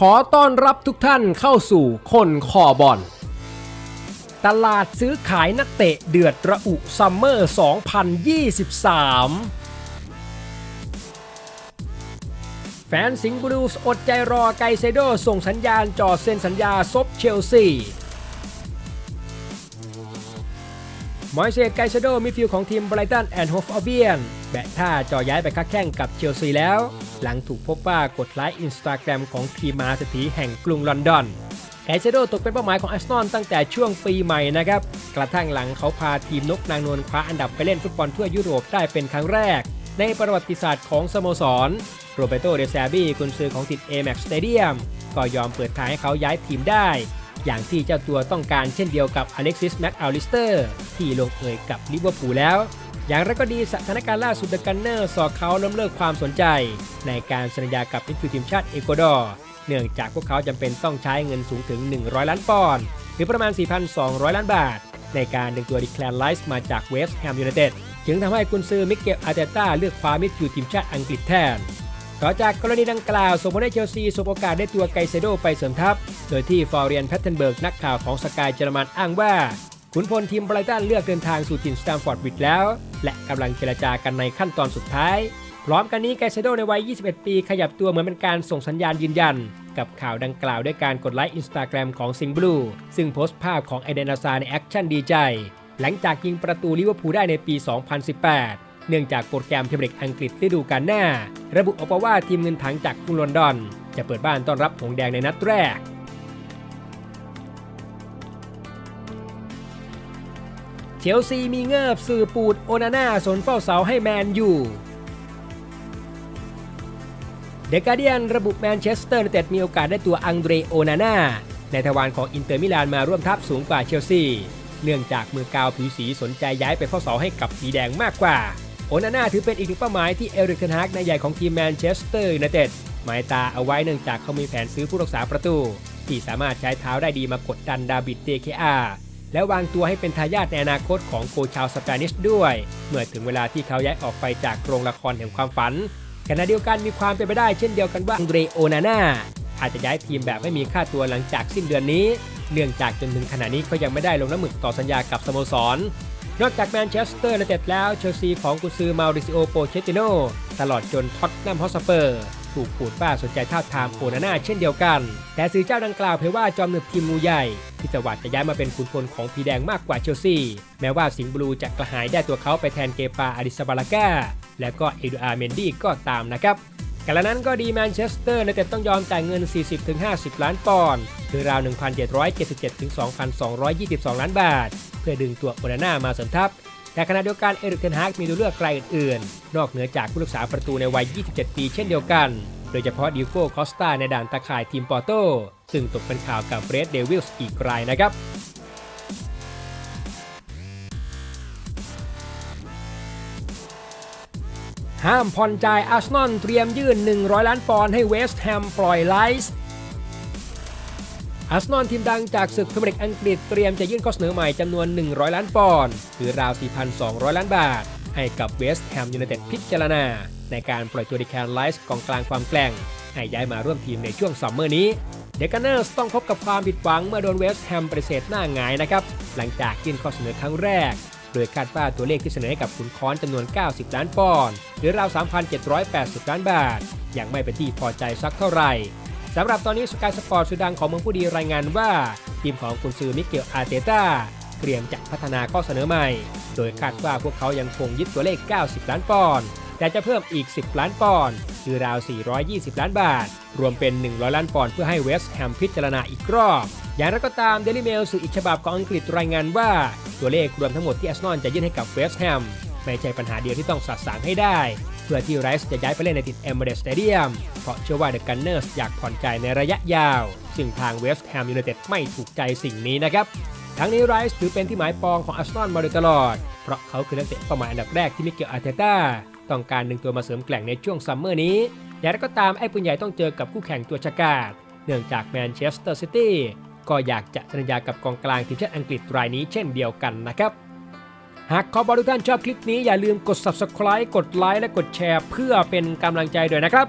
ขอต้อนรับทุกท่านเข้าสู่คนคอบอล ตลาดซื้อขายนักเตะเดือดระอุซัมเมอร์ 2023 แฟนสิงห์บลูส์อดใจรอไกเซโดส่งสัญญาณจอเซ็นสัญญาซบเชลซีมอยเซสไกเซโดมิฟิลของทีมไบรตันแอนด์โฮฟอเบียนแบะท่าจอย้ายไปค้าแข่งกับเชลซีแล้ว หลังถูกพบว่ากดไลค์อินสตาแกรมของทีมมาเศรษฐีแห่งกรุงลอนดอนไกเซโดตกเป็นเป้าหมายของอาร์เซนอลตั้งแต่ช่วงปีใหม่นะครับ กระทั่งหลังเขาพาทีมนกนางนวลคว้าอันดับไปเล่นฟุตบอลทั่วยุโรปได้เป็นครั้งแรก ในประวัติศาสตร์ของสโมสร โรเบโต เดซาบี้กุนซือของติด Amex Stadium ก็ยอมเปิดทางให้เขาย้ายทีมได้ อย่างที่เจ้าตัวต้องการเช่นเดียวกับอเล็กซิสแม็กอัลลิสเตอร์ที่ลงเอยกับลิเวอร์พูลแล้ว อย่างไรก็ดีสถานการณ์ล่าสุดเดอะกันเนอร์สอเขาล้มเลิกความสนใจ ในการสัญญากับมิดฟิลด์ทีมชาติเอกวาดอร์เนื่องจากพวกเขาจำเป็นต้องใช้เงินสูงถึง 100 ล้านปอนด์หรือประมาณ 4,200 ล้านบาท ในการดึงตัวดิแคลนไลส์มาจากเวสต์แฮมยูไนเต็ดจึงทำให้กุนซือมิเกลอาร์เตต้าเลือกคว้ามิดฟิลด์ทีมชาติอังกฤษแทนต่อจากกรณีดังกล่าวส่งผลให้เชลซีสบโอกาสได้ตัวไกเซโดไปเสริมทัพ โดยที่ฟอร์เรียนแพทเทนเบิร์กนักข่าวของสกายเยอรมันอ้างว่า ขุนพลทีมไบรตันเลือกเดินทางสู่ถิ่นสแตมฟอร์ดบิดแล้ว และกำลังเจรจากันในขั้นตอนสุดท้าย พร้อมกันนี้ไกเซโดในวัย 21 ปีขยับตัวเหมือนเป็นการส่งสัญญาณยืนยัน กับข่าวดังกล่าวด้วยการกดไลค์อินสตาแกรมของซิงบลูซึ่งโพสต์ภาพของไอเดนอาซาในแอคชั่นดีใจ หลังจากยิงประตูลิเวอร์พูลได้ในปี 2018 เนื่องจากโปรแกรมพรีเมียร์ลีกอังกฤษฤดูกาลหน้า ระบุออกมาว่าทีมเงินถังจากกรุงลอนดอน จะเปิดบ้านต้อนรับหงแดงในนัดแรก ชลซีมีเงิบสื่อปูดโอนาน่าสนเฝ้าเสาให้แมนยูเดกาเดียนระบุแมนเชสเตอร์ยูไนเต็ดมีโอกาสได้ตัวอังเดรโอนาน่าในทวารของอินเตอร์มิลานมาร่วมทัพสูงกว่าเชลซี เนื่องจากมือกาวผิวสีสนใจย้ายไปเฝ้าเสาให้กับสีแดงมากกว่า โอนาน่าถือเป็นอีกหนึ่งเป้าหมายที่เอริกเทนฮากนายใหญ่ของทีมแมนเชสเตอร์ยูไนเต็ดหมายตาเอาไว้เนื่องจากเขามีแผนซื้อผู้รักษาประตู ที่สามารถใช้เท้าได้ดีมากดดันดาบิดเดเคอา และวางตัวให้เป็นทายาทในอนาคตของโกชาวสเปนิชด้วย เมื่อถึงเวลาที่เขาย้ายออกไปจากโรงละครแห่งความฝันขณะเดียวกันมีความเป็นไปได้เช่นเดียวกันว่าอังเดรโอนาน่าอาจจะย้ายทีมแบบไม่มีค่าตัวหลังจากสิ้นเดือนนี้ เนื่องจากจนถึงขณะนี้เขายังไม่ได้ลงน้ำหมึกต่อสัญญากับสโมสร นอกจากแมนเชสเตอร์ยูไนเต็ดแล้วเชลซีของกุซือมาริซิโอโปเชติโนตลอดจนท็อตแนมฮอสเปอร์ ถูกปูดป้าสนใจท้าทามโอนาน่าเช่นเดียวกัน แต่สื่อเจ้าดังกล่าวเผยว่าจอมหนึบทีมงูใหญ่ ที่จะหวัดจะย้ายมาเป็นขุนพลของพีแดงมากกว่าเชลซี แม้ว่าสิงห์บลูจะกระหายได้ตัวเขาไปแทนเกปาอาดิสบาลากาและก็เอดูอาร์เมนดี้ก็ตามนะครับกระนั้นก็ดีแมนเชสเตอร์ในแต่ต้องยอมจ่ายเงิน 40-50 ล้านปอนด์คือราว 1,777-2,222 ล้านบาท เพื่อดึงตัวโอนาน่ามาเสริมทัพ แต่ขณะเดียวกันเอริกเทนฮากมีตัวเลือกไกลอื่นๆ นอกเหนือจากผู้รักษาประตูในวัย 27 ปีเช่นเดียวกัน ดยเฉพาะดิโก้คอสตาในด่านตะข่ายทีมปอร์โต ซึ่งตกเป็นข่าวกับเบรดเดวิลส์อีกรายนะครับห้ามผ่อนจ่ายอาร์เซนอลเตรียมยื่น 100 ล้านปอนด์ให้เวสต์แฮมปล่อยไลซ์อาร์เซนอลทีมดังจากศึกพรีเมียร์ลีกอังกฤษเตรียมจะยื่นข้อเสนอใหม่จำนวน 100 ล้านปอนด์หรือราว 4,200 ล้านบาท ให้กับเวสต์แฮมยูไนเต็ดพิจารณา ในการปล่อยตัวดิแคนไลซ์กองกลางความแกร่ง ให้ย้ายมาร่วมทีมในช่วงซัมเมอร์นี้เดก a นเนอร์สต้องพบกับความผิดหวังเมื่อโดนเวสต์แฮมปฏิเสธหน้าหงายนะครับ หลังจากยื่นข้อเสนอครั้งแรก โดยคาดว่าตัวเลขที่เสนอให้กับขุนค้อนจำนวน 90 ล้านปอนด์หรือราว 3,780 ล้านบาท ยังไม่เป็นที่พอใจสักเท่าไหร่สำหรับตอนนี้สกายสปอร์ตสุดดังของเมืองผู้ดีรายงานว่า ทีมของกุนซือมิเกลอาร์เตต้าเตรียมจะพัฒนาข้อเสนอใหม่ โดยคาดว่าพวกเขายังคงยึดตัวเลข 90 ล้านปอนด์ แต่จะเพิ่มอีก 10 ล้านปอนด์คือราว 420 ล้านบาท รวมเป็น 100 ล้านปอนด์เพื่อให้เวสต์แฮมพิจารณาอีกรอบ อย่างไรก็ตามเดลิเมลสื่ออีกฉบับของอังกฤษรายงานว่า ตัวเลขรวมทั้งหมดที่อาร์เซนอลจะยื่นให้กับเวสต์แฮมไม่ใช่ปัญหาเดียวที่ต้องสะสางให้ได้ เพื่อที่ไรส์จะย้ายไปเล่นในติดเอมเบรส s ตเดียมเพราะเชื่อว่าเดอะกันเนอร์สอยากผ่อนใจในระยะยาว ซึ่งทางเวสต์แฮมยูไนเต็ดไม่ถูกใจสิ่งนี้นะครับทั้งนี้ไรส์ถือเป็นที่หมายปองของอาร์เซนอลมาโดยตลอด เพราะเขาคือนักเตะเป้าหมายอันดับแรกที่มิเกลอาร์เตต้า ต้องการดึงตัวมาเสริมแกล่งในช่วงซัมเมอร์นี้อย่างไรก็ตามไอ้ปืนใหญ่ต้องเจอกับคู่แข่งตัวฉกาดเนื่องจากแมนเชสเตอร์ซิตี้ก็อยากจะสัญญากับกองกลางทีมชาติอังกฤษรายนี้เช่นเดียวกันนะครับ หากขอบอลทุกท่านชอบคลิปนี้อย่าลืมกด subscribe กดไลค์และกดแชร์เพื่อเป็นกำลังใจด้วยนะครับ